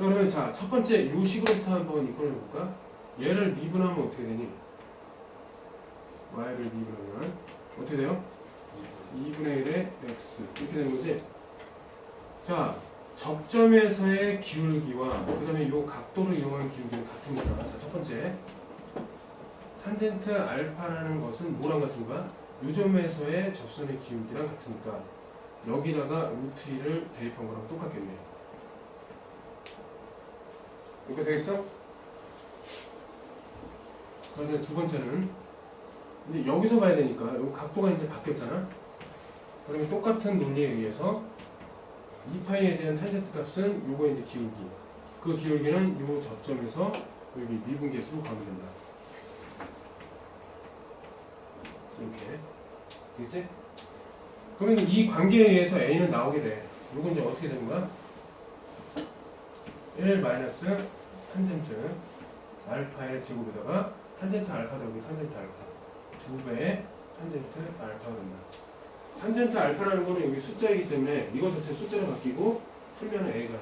그러면 자, 첫 번째 요 식으로부터 한번 이끌어 볼까? 얘를 미분하면 어떻게 되니? y를 미분하면 어떻게 돼요? 2분의 1의 x 이렇게 되는 거지? 자, 적점에서의 기울기와 그 다음에 요 각도를 이용한 기울기는 같습니다. 자, 첫 번째 탄젠트 알파라는 것은 뭐랑 같은 거야? 요점에서의 접선의 기울기랑 같으니까 여기다가 루트 2를 대입한 거랑 똑같겠네요. 이렇게 되겠어? 그다음에 두 번째는 이제 여기서 봐야 되니까 여기 각도가 이제 바뀌었잖아. 그러면 똑같은 논리에 의해서 2파이에 대한 탄젠트 값은 요거 이제 기울기. 그 기울기는 요 접점에서 여기 미분계수로 가면 된다. 이렇게. 되겠지? 그러면 이 관계에 의해서 A는 나오게 돼. 요건 이제 어떻게 되는 거야? 1 마이너스 탄젠트 알파의 제곱에다가 탄젠트 알파 더하기 탄젠트 알파 두 배의 탄젠트 알파가 된다. 탄젠트 알파라는 거는 여기 숫자이기 때문에 이것 자체 숫자로 바뀌고 풀면 A가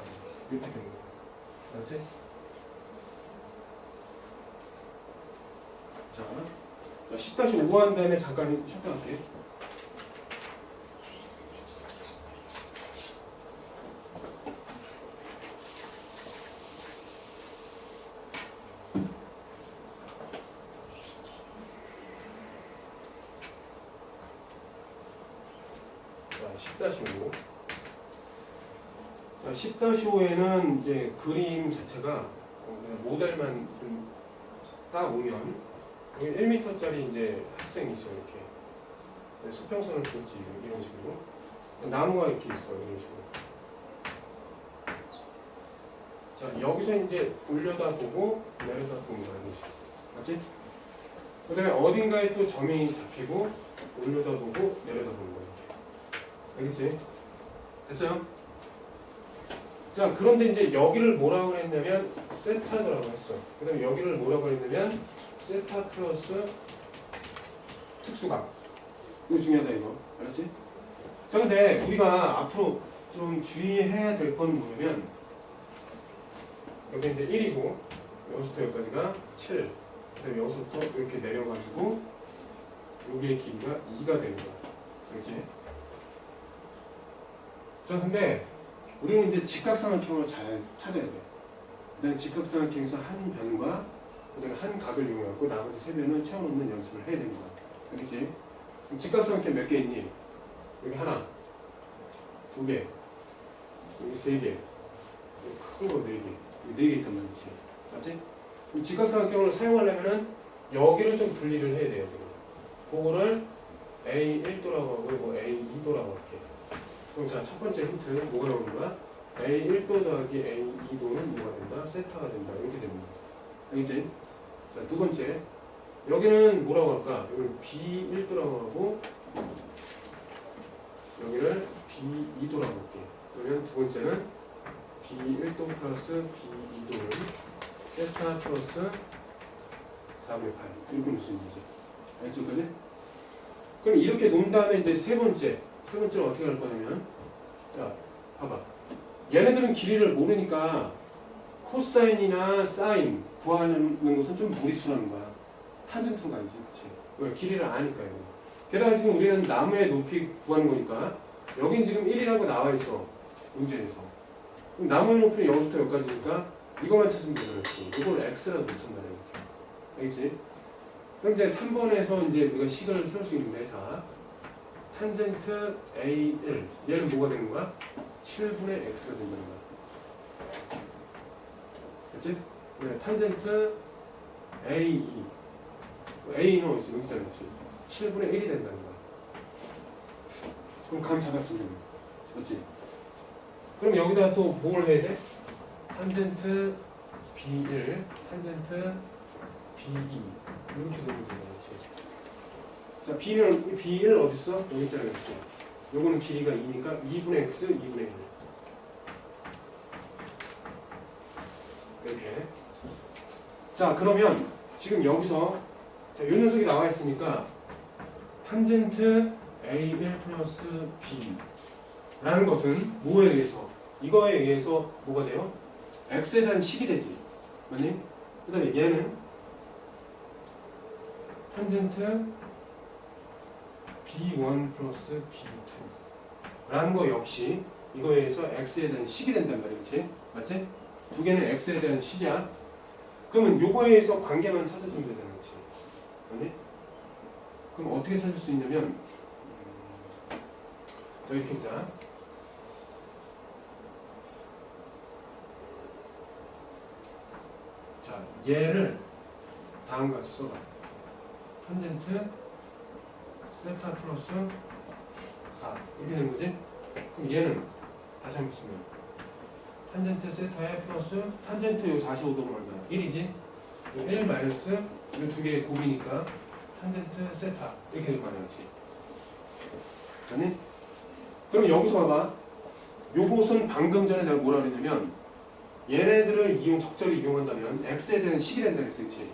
이렇게 되는 거야. 맞지? 자, 자10-5 한 다음에 잠깐 쉬었다 갈게. 자, 10-5. 자, 10-5에는 이제 그림 자체가 어, 모델만 좀 따오면 여기 1m짜리 이제 학생이 있어 이렇게. 네, 수평선을 긋지 이런 식으로. 나무가 이렇게 있어 이런 식으로. 자 여기서 이제 올려다 보고 내려다 보는 거야 이런 식으로. 맞지? 그 다음에 어딘가에 또 점이 잡히고 올려다 보고 내려다 보는 거야 알겠지? 됐어요? 자 그런데 이제 여기를 뭐라고 했냐면 세타더라고 했어 그 다음에 여기를 뭐라고 했냐면 세타 플러스 특수각 이거 중요하다 이거 알았지? 자 근데 우리가 앞으로 좀 주의해야 될 건 뭐냐면 여기 이제 1이고 여기서부터 여기까지가 7 그다음에 여기서부터 이렇게 내려가지고 여기의 길이가 2가 되는 거야 알겠지? 자 근데 우리는 이제 직각삼각형을 잘 찾아야 돼 그다음에 직각삼각형에서 한 변과 그다음에 한 각을 이용하고 나머지 세 변을 채워놓는 연습을 해야 거야 알겠지? 그럼 직각삼각형 몇 개 있니? 여기 하나 두 개, 여기 세 개, 큰 거 네 개, 여기 네개 있단 말이지. 맞지? 그럼 직각삼각형을 사용하려면은 여기를 좀 분리를 해야 돼요. 그거를 A1도라고 하고 뭐 A2도라고 할게. 그럼 자, 첫 번째 힌트는 뭐가 나오는 거야? A1도 더하기 A2도는 뭐가 된다? 세타가 된다. 이렇게 됩니다. 알겠지? 자, 두 번째. 여기는 뭐라고 할까? 여기 B1도라고 하고 여기를 B2도라고 할게. 그러면 두 번째는 B1도 플러스 B2도는 세타 플러스 4분의 8 이렇게 있는 거죠. 알겠지까지? 그럼 이렇게 놓은 다음에 이제 세 번째 세 번째는 어떻게 할 거냐면 자 봐봐 얘네들은 길이를 모르니까 코사인이나 사인 구하는 것은 좀 무리수라는 거야. 탄젠트로 가야지, 그치? 왜? 길이를 아니까, 이거. 게다가 지금 우리는 나무의 높이 구하는 거니까, 여긴 지금 1이라고 나와 있어. 문제에서. 그럼 나무의 높이는 여기부터 여기까지니까, 이것만 찾으면 되잖아, 이걸 x라고 붙였나, 이렇게. 알겠지? 그럼 이제 3번에서 이제 우리가 식을 쓸 수 있는데, 자. 탄젠트 A1. 얘는 뭐가 되는 거야? 7분의 x가 된다는 거야. 그치? 네, 탄젠트 A2 A는 어디 있어? 여기 있잖아 지금 7분의 1이 된다는 거야 그럼 감 거야 그렇지? 그럼 여기다 또 뭘 해야 돼? 탄젠트 B1 탄젠트 B2 이렇게 되면 되는 거지 자 B는 B1 어디 있어? 여기 있잖아 여기 있어 요거는 길이가 2니까 2분의 x 2분의 1 이렇게. 자, 그러면 지금 여기서 자, 이 녀석이 나와 있으니까 탄젠트 A1 플러스 B 라는 것은 뭐에 의해서? 이거에 의해서 뭐가 돼요? x에 대한 식이 되지. 맞니? 그 다음에 얘는 탄젠트 b1 플러스 b2 라는 거 역시 이거에 의해서 x에 대한 식이 된단 말이지. 맞지? 두 개는 x에 대한 식이야. 그러면 요거에 의해서 관계만 찾아주면 되잖아. 맞니? 그럼 어떻게 찾을 수 있냐면 음, 자 이렇게 보자. 자 얘를 다음과 같이 써봐. 탄젠트 세타 플러스 4 이렇게 되는 거지? 그럼 얘는 다시 한번 쓰면 탄젠트 세타에 플러스 탄젠트 여기 45도로 만나 1이지? 1 마이너스 이 두 개의 곱이니까 탄젠트 세타 이렇게 될거 아니야? 아니? 그럼 여기서 봐봐 요것은 방금 전에 내가 뭐라 그랬냐면 얘네들을 이용 적절히 이용한다면 x에 대한 식이 된다 그랬어 그치?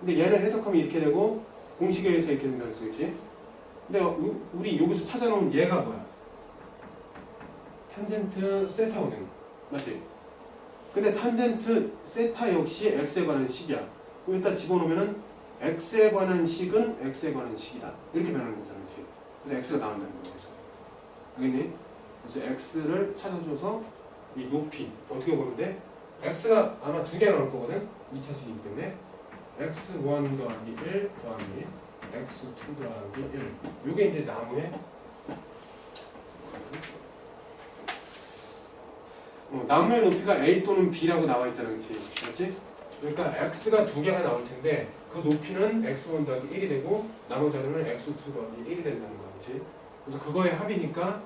근데 얘를 해석하면 이렇게 되고 공식에 의해서 이렇게 된다 그랬어 그치? 근데 우- 우리 여기서 찾아놓은 얘가 뭐야? 탄젠트 세타거든 맞지? 근데 탄젠트 세타 역시 x에 관한 식이야 그럼 일단 집어넣으면은 x에 관한 식은 x에 관한 식이다 이렇게 변하는 거잖아 그치? 그래서 x가 나온다는 거야 그래서 알겠니? 그래서 x를 찾아줘서 이 높이 어떻게 보는데 x가 아마 두 개 나올 거거든 2차식이기 때문에 x1 더하기 1 더하기 x2 더하기 1 요게 이제 나무의 어, 나무의 높이가 a 또는 b라고 나와 있잖아 그치? 맞지? 그러니까 x가 두 개가 나올 텐데 그 높이는 x1 더하기 1이 되고 나머지 하나는 x2 더하기 1이 된다는 거야 그치? 그래서 그거의 합이니까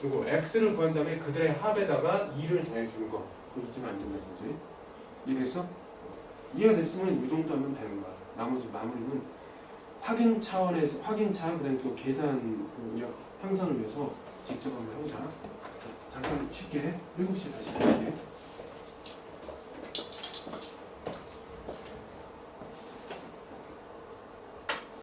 그리고 x를 구한 다음에 그들의 합에다가 2를 더해주는 거 그거 잊으면 안 된다는 거지 이해됐어? 이해가 됐으면 이 정도 하면 되는 거야 나머지 마무리는 확인 차원에서 확인차 그다음에 또 계산 그 여- 향상을 위해서 직접 한번 해보자. 잠깐 쉽게 7시에 다시 시작해